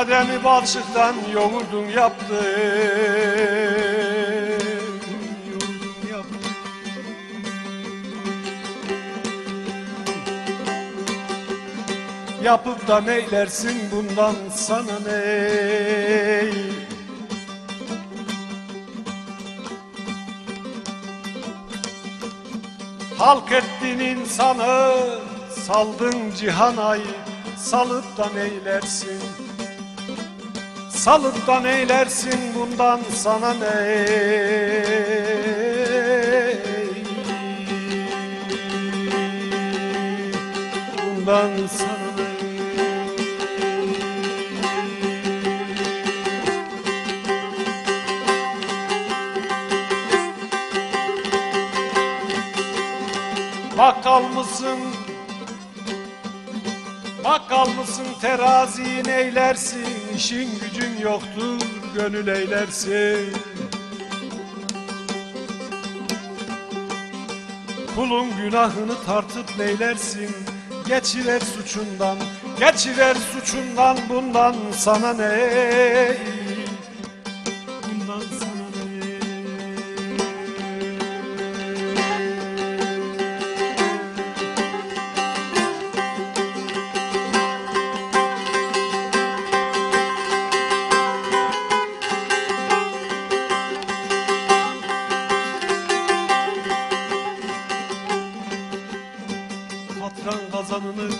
Adem'i balçıktan yoğurdun yaptın. Yoğurdun yaptın Yapıp da neylersin bundan sana ney Halk ettin insanı Saldın cihanayı Salıp da neylersin Salıp da neylersin bundan sana ne Bundan sana ne Bakkal mısın? Bakkal mısın terazi neylersin? İşin gücün yoktur gönül eylersin. Kulun günahını tartıp neylersin? Geçiver suçundan, geçiver suçundan bundan sana ne? Bundan sana kazanını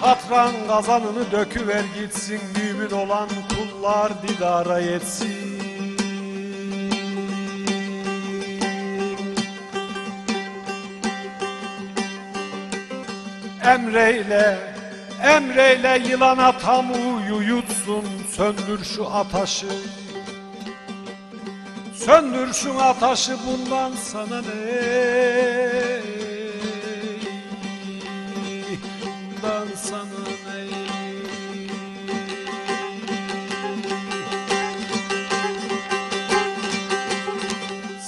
Katran kazanını döküver gitsin Mümin olan kullar didara yetsin. Emreyle Emreyle yılana tamuyu yutsun Söndür şu ataşı. Söndür şu ataşı bundan sana ne?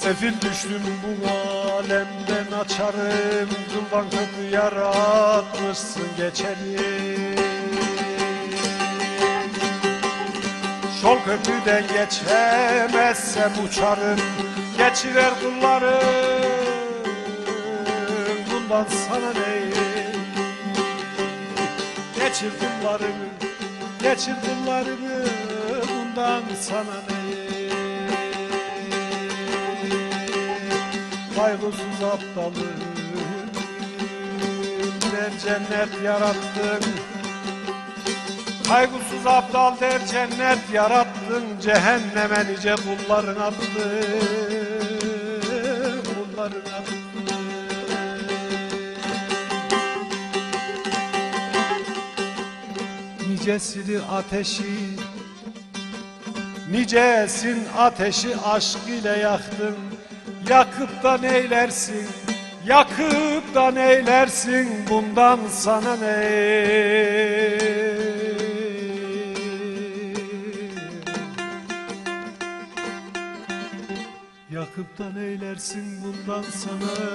Sefil düştüm bu alemden açarım. Zuldan kötü yaratmışsın geçerim Şol köprüden geçemezsem uçarım. Geçiver kullarım Bundan sana ne Geçir kullarımı Geçir kullarımı Bundan sana ne Kaygısız aptalım. Der cennet yarattın. Kaygısız aptal der cennet yarattın. Cehenneme nice kulların attın Kulların attın Nicesini ateşi Nicesin ateşi aşk ile yaktın Yakıp da neylersin? Yakıp da neylersin? Bundan sana ne? Yakıp da neylersin? Bundan sana